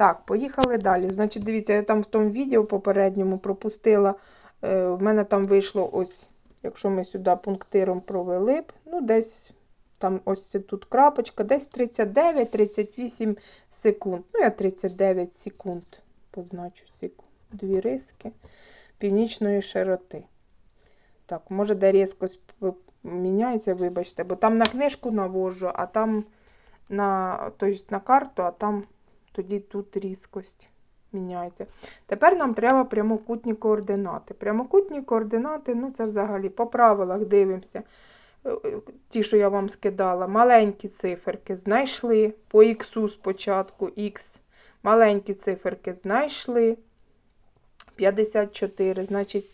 Так, поїхали далі. Значить, дивіться, я там в тому відео попередньому пропустила. Е, в мене там вийшло ось, якщо ми сюди пунктиром провели б, ну десь там ось це тут крапочка, десь 39-38 секунд. Ну, я 39 секунд позначу секунд. Дві риски північної широти. Так, може, де різкость міняється, вибачте, бо там на книжку навожу, а там на, тобто на карту, а там тоді тут різкость міняється. Тепер нам треба прямокутні координати. Прямокутні координати, ну це взагалі по правилах дивимося. Е, е, Ті, що я вам скидала, маленькі циферки знайшли по іксу спочатку, х. Маленькі циферки знайшли. 54, значить,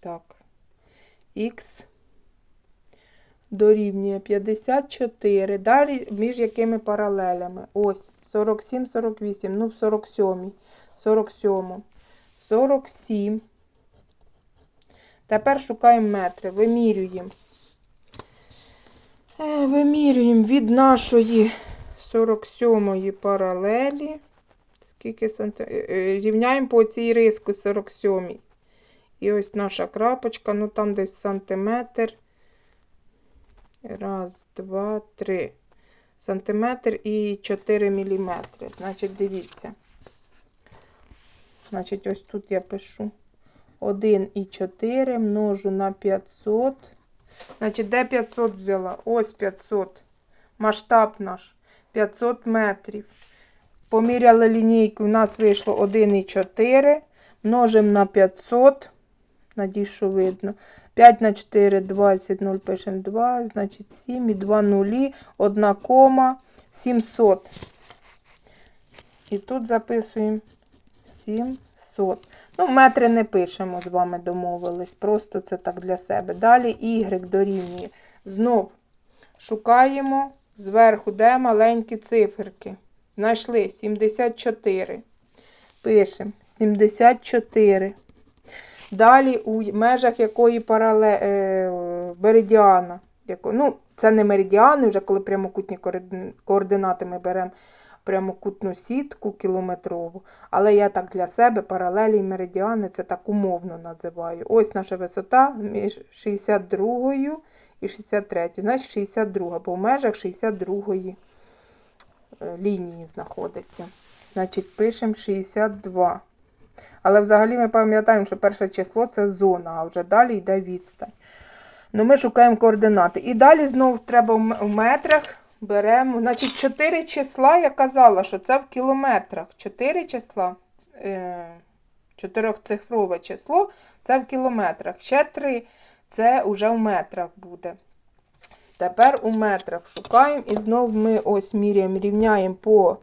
так, х дорівнює 54. Далі між якими паралелями? Ось 47, 48, ну в 47, 47, 47. Тепер шукаємо метри, вимірюємо. Е, Вимірюємо від нашої 47 паралелі. Скільки санти... е, е, Рівняємо по цій риску 47. І ось наша крапочка, ну там десь сантиметр. Раз, два, три. Сантиметр і 4 міліметри. Значить, дивіться. Значить, ось тут я пишу 1,4 множу на 500. Значить, де 500 взяла? Ось 500. Масштаб наш 500 метрів. Поміряли лінійку, у нас вийшло 1,4. Множимо на 500. Надіюсь, що видно. 5 на 4, 20, 0 пишемо 2, значить 7 і 2 нулі, 1 кома, 700. І тут записуємо 700. Ну, метри не пишемо, з вами домовились. Просто це так для себе. Далі Y дорівнює. Знов шукаємо зверху, де маленькі циферки. Знайшли 74. Пишемо 74. Далі у межах якої парале... е, меридіана. Ну, це не меридіани, вже коли прямокутні координати ми беремо прямокутну сітку кілометрову. Але я так для себе паралелі і меридіани це так умовно називаю. Ось наша висота між 62 і 63. Значить 62, бо в межах 62 е, лінії знаходиться. Значить, пишемо 62. Але взагалі ми пам'ятаємо, що перше число це зона, а вже далі йде відстань. Ну, ми шукаємо координати. І далі знову треба в метрах беремо. Значить, 4 числа я казала, що це в кілометрах. 4 числа, е, чотирьохцифрове число це в кілометрах. Ще 3 це вже в метрах буде. Тепер у метрах шукаємо і знову ми ось міряємо, рівняємо по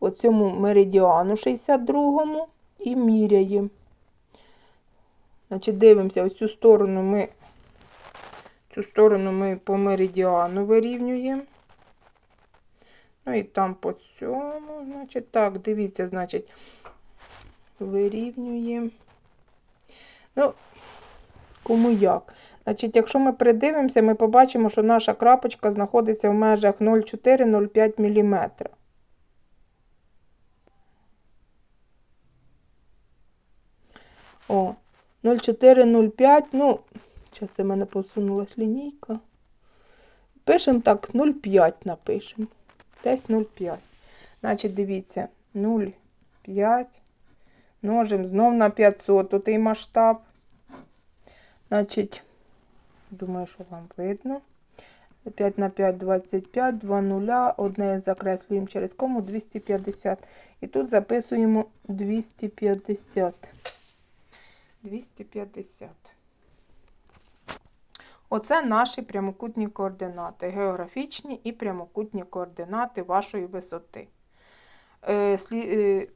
оцьому меридіану 62-му і міряємо. Значить, дивимося, ось цю сторону ми, цю сторону ми по меридіану вирівнюємо. Ну і там по цьому, значить, так, дивіться, значить, вирівнюємо. Ну, кому як. Значить, якщо ми придивимося, ми побачимо, що наша крапочка знаходиться в межах 0,4-0,5 мм. О, 0,4-0,5, ну, зараз у мене посунулась лінійка. Пишемо так, 0,5 напишемо. Десь 0,5. Значить, дивіться, 0,5. Множимо знов на 500. Тут і масштаб. Значить, думаю, що вам видно. 5 на 5, 25, 2 нуля, одне закреслюємо через кому 250. І тут записуємо 250. 250. Оце наші прямокутні координати, географічні і прямокутні координати вашої висоти. Е, е,